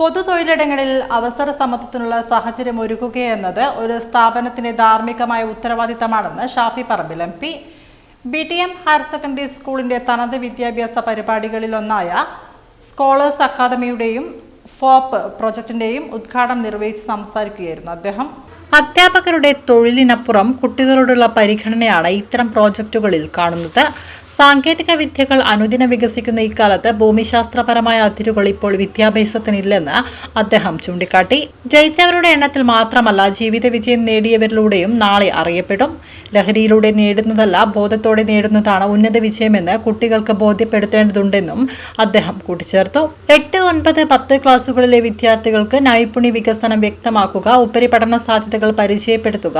പൊതു തൊഴിലിടങ്ങളിൽ അവസര സമത്വത്തിനുള്ള സാഹചര്യം ഒരുക്കുകയെന്നത് ഒരു സ്ഥാപനത്തിന്റെ ധാർമ്മികമായ ഉത്തരവാദിത്തമാണെന്ന് Shafi Parambil M P. B T M higher secondary സ്കൂളിന്റെ തനത് വിദ്യാഭ്യാസ പരിപാടികളിലൊന്നായ സ്കോളേഴ്സ് അക്കാദമിയുടെയും ഫോപ്പ് പ്രൊജക്ടിന്റെയും ഉദ്ഘാടനം നിർവഹിച്ച് സംസാരിക്കുകയായിരുന്നു അദ്ദേഹം. അധ്യാപകരുടെ തൊഴിലിനപ്പുറം കുട്ടികളോടുള്ള പരിഗണനയാണ് ഇത്തരം പ്രോജക്റ്റുകളിൽ കാണുന്നത്. സാങ്കേതിക വിദ്യകൾ അനുദിനം വികസിക്കുന്ന ഇക്കാലത്ത് ഭൂമിശാസ്ത്രപരമായ അതിരുകൾ ഇപ്പോൾ വിദ്യാഭ്യാസത്തിനില്ലെന്ന് അദ്ദേഹം ചൂണ്ടിക്കാട്ടി. ജയിച്ചവരുടെ എണ്ണത്തിൽ മാത്രമല്ല ജീവിത വിജയം നേടിയവരിലൂടെയും നാളെ അറിയപ്പെടും. ലഹരിയിലൂടെ നേടുന്നതല്ല ബോധത്തോടെ നേടുന്നതാണ് ഉന്നത വിജയമെന്ന് കുട്ടികൾക്ക് ബോധ്യപ്പെടുത്തേണ്ടതുണ്ടെന്നും അദ്ദേഹം കൂട്ടിച്ചേർത്തു. എട്ട് ഒൻപത് പത്ത് ക്ലാസുകളിലെ വിദ്യാർത്ഥികൾക്ക് നൈപുണ്യ വികസനം വ്യക്തമാക്കുക ഉപരിപഠന സാധ്യതകൾ പരിചയപ്പെടുത്തുക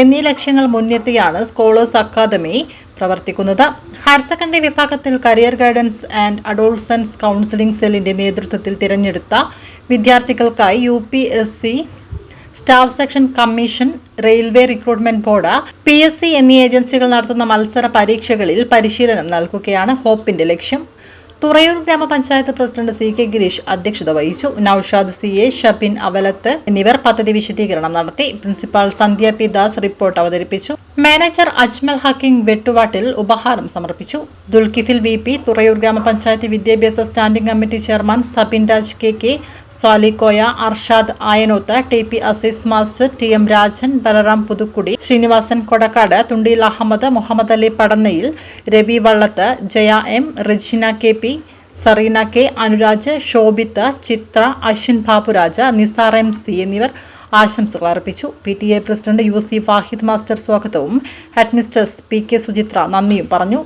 എന്നീ ലക്ഷ്യങ്ങൾ മുൻനിർത്തിയാണ് സ്കോളേഴ്സ് അക്കാദമി പ്രവർത്തിക്കുന്നത്. ഹയർ സെക്കൻഡറി വിഭാഗത്തിൽ career guidance and adolescence counselling സെല്ലിന്റെ നേതൃത്വത്തിൽ തിരഞ്ഞെടുത്ത വിദ്യാർത്ഥികൾക്കായി U P S C staff selection commission railway recruitment board P S C എന്നീ ഏജൻസികൾ നടത്തുന്ന മത്സര പരീക്ഷകളിൽ പരിശീലനം നൽകുകയാണ് ഹോപ്പിന്റെ ലക്ഷ്യം. തുറയൂർ ഗ്രാമപഞ്ചായത്ത് പ്രസിഡന്റ് സി കെ ഗിരീഷ് അധ്യക്ഷത വഹിച്ചു. നൌഷാദ് സി എ ഷബിൻ അവലത്ത് എന്നിവർ പദ്ധതി വിശദീകരണം നടത്തി. Principal Sandhya P Das report അവതരിപ്പിച്ചു. മാനേജർ അജ്മൽ ഹക്കിംഗ് വെട്ടുവാട്ടിൽ ഉപഹാരം സമർപ്പിച്ചു. ദുൽകിഫിൽ വി പി തുറയൂർ ഗ്രാമപഞ്ചായത്ത് വിദ്യാഭ്യാസ standing committee chairman Sabin Raj K K Swalikoya Arshad Ayanoth T P Azeez master T M Rajan Balaram Puthukudi Srinivasan Kodakkad Thundiyil Ahammed Muhammed Ali Padannayil Ravi Vallath Jaya M Rijina K P Sareena K Anuraj Shobith Chithra Ashwin Baburaja Nisar M C എന്നിവർ ആശംസകൾ അർപ്പിച്ചു. P T A president U C Wahid master സ്വാഗതവും headmistress P K Suchitra നന്ദിയും പറഞ്ഞു.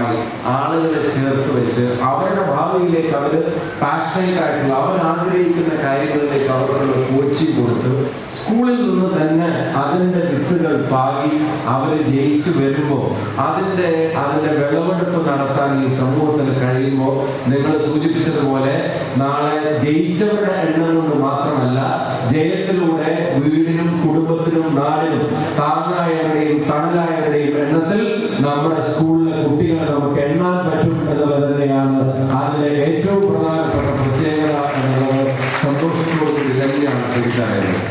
ഭാഗമായി ആളുകളെ ചേർത്ത് വെച്ച് അവരുടെ ഭാവിയിലേക്ക് അവർ പാഷനേറ്റ് ആയിട്ടുള്ള അവർ ആഗ്രഹിക്കുന്ന കാര്യങ്ങളിലേക്ക് അവർക്കുള്ള കോച്ചിങ് കൊടുത്ത് സ്കൂളിൽ നിന്ന് തന്നെ അതിന്റെ വിത്തുകൾ പാകി അവർ ജയിച്ചു വരുമ്പോൾ അതിന്റെ അതിന്റെ വിളവെടുപ്പ് നടത്താൻ ഈ സമൂഹത്തിന് കഴിയുമ്പോൾ നിങ്ങൾ സൂചിപ്പിച്ചതുപോലെ നാളെ ജയിച്ചവരുടെ എണ്ണം കൊണ്ട് മാത്രമല്ല ജയത്തിലൂടെ വീടിനും കുടുംബത്തിനും നാടിനും താങ്ങായ തണലായവരുടെയും എണ്ണത്തിൽ നമ്മുടെ സ്കൂളിലെ കുട്ടികളെ നമുക്ക് എണ്ണാൻ പറ്റും എന്നുള്ളത് തന്നെയാണ് അതിലെ ഏറ്റവും പ്രധാനപ്പെട്ട പ്രത്യേകത എന്നുള്ളത് സന്തോഷത്തോടുകൂടി തന്നെയാണ് തിരിച്ചറിയുന്നത്.